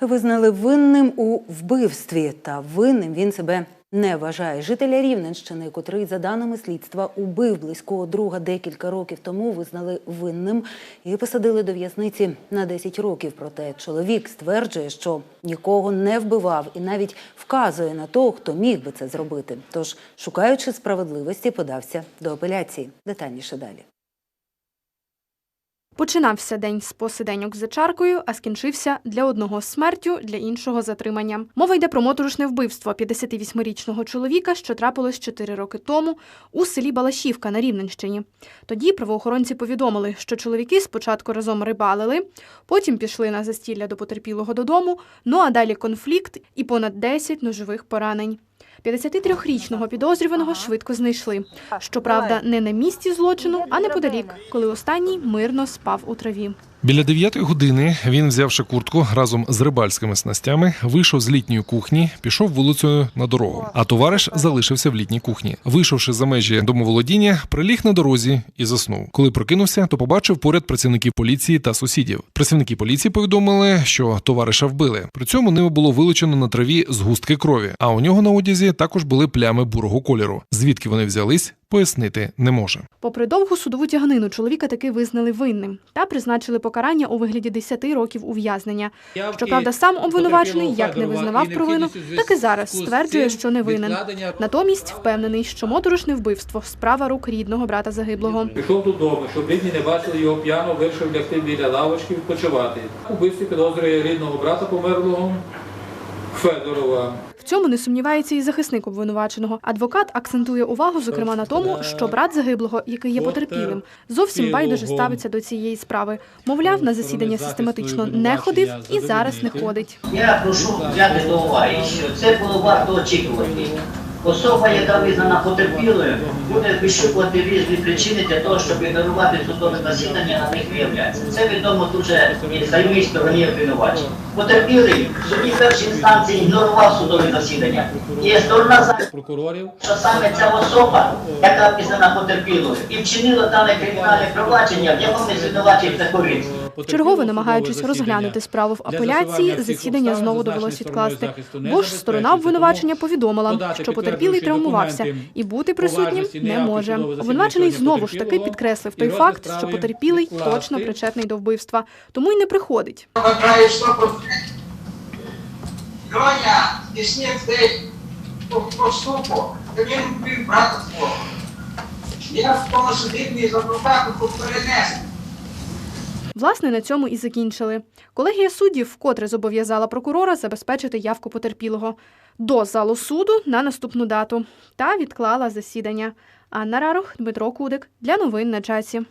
Визнали винним у вбивстві, та винним він себе не вважає. Жителя Рівненщини, котрий, за даними слідства, убив близького друга декілька років тому, визнали винним і посадили до в'язниці на 10 років. Проте чоловік стверджує, що нікого не вбивав і навіть вказує на того, хто міг би це зробити. Тож, шукаючи справедливості, подався до апеляції. Детальніше далі. Починався день з посиденьок за чаркою, а скінчився для одного смертю, для іншого затримання. Мова йде про моторошне вбивство 58-річного чоловіка, що трапилось 4 роки тому у селі Балашівка на Рівненщині. Тоді правоохоронці повідомили, що чоловіки спочатку разом рибалили, потім пішли на застілля до потерпілого додому. Ну а далі конфлікт і понад 10 ножових поранень. 53-річного підозрюваного швидко знайшли. Щоправда, не на місці злочину, а неподалік, коли останній мирно спав у траві. Біля дев'ятої години він, взявши куртку разом з рибальськими снастями, вийшов з літньої кухні, пішов вулицею на дорогу. А товариш залишився в літній кухні. Вийшовши за межі домоволодіння, приліг на дорозі і заснув. Коли прокинувся, то побачив поряд працівників поліції та сусідів. Працівники поліції повідомили, що товариша вбили. При цьому ними було вилучено на траві згустки крові. А у нього на одязі також були плями бурого кольору. Звідки вони взялись, пояснити не може. Попри довгу судову тяганину, чоловіка таки визнали винним та призначили покарання у вигляді 10 років ув'язнення. Щоправда, сам обвинувачений як не визнавав провину, так і зараз стверджує, що не винен. Натомість впевнений, що моторошне вбивство справа рук рідного брата загиблого. Пішов додому, щоб рідні не бачили його п'яно, вирішив лягти біля лавочки відпочивати. У вбивстві підозрює рідного брата померлого Федорова. Цьому не сумнівається і захисник обвинуваченого. Адвокат акцентує увагу, зокрема, на тому, що брат загиблого, який є потерпілим, зовсім байдуже ставиться до цієї справи. Мовляв, на засідання систематично не ходив і зараз не ходить. Я прошу взяти до уваги, що це було варто очікувати. Особа, яка визнана потерпілою, буде вишукувати різні причини для того, щоб ігнорувати судове засідання, на них виявляється. Це відомо дуже займій стороні обвинувачення. Потерпілий в суді першої інстанції ігнорував судове засідання. І сторона за Прокурорів що саме ця особа, яка визнана потерпілою, і вчинила дане кримінальне провадження, в якому звинувачують Захорицький. Чергово намагаючись розглянути справу в апеляції, засідання знову довелось відкласти. Бо ж сторона обвинувачення повідомила, що потерпілий травмувався і бути присутнім не може. Обвинувачений знову ж таки підкреслив той факт, що потерпілий точно причетний до вбивства, тому й не приходить. що Льоня здійснив цей поступок, то він вбив брата свого. Я в тому судебній з адвокатом тут перенесу. Власне, на цьому і закінчили. Колегія суддів вкотре зобов'язала прокурора забезпечити явку потерпілого до залу суду на наступну дату та відклала засідання. Анна Рарух, Дмитро Кудик для новин на часі.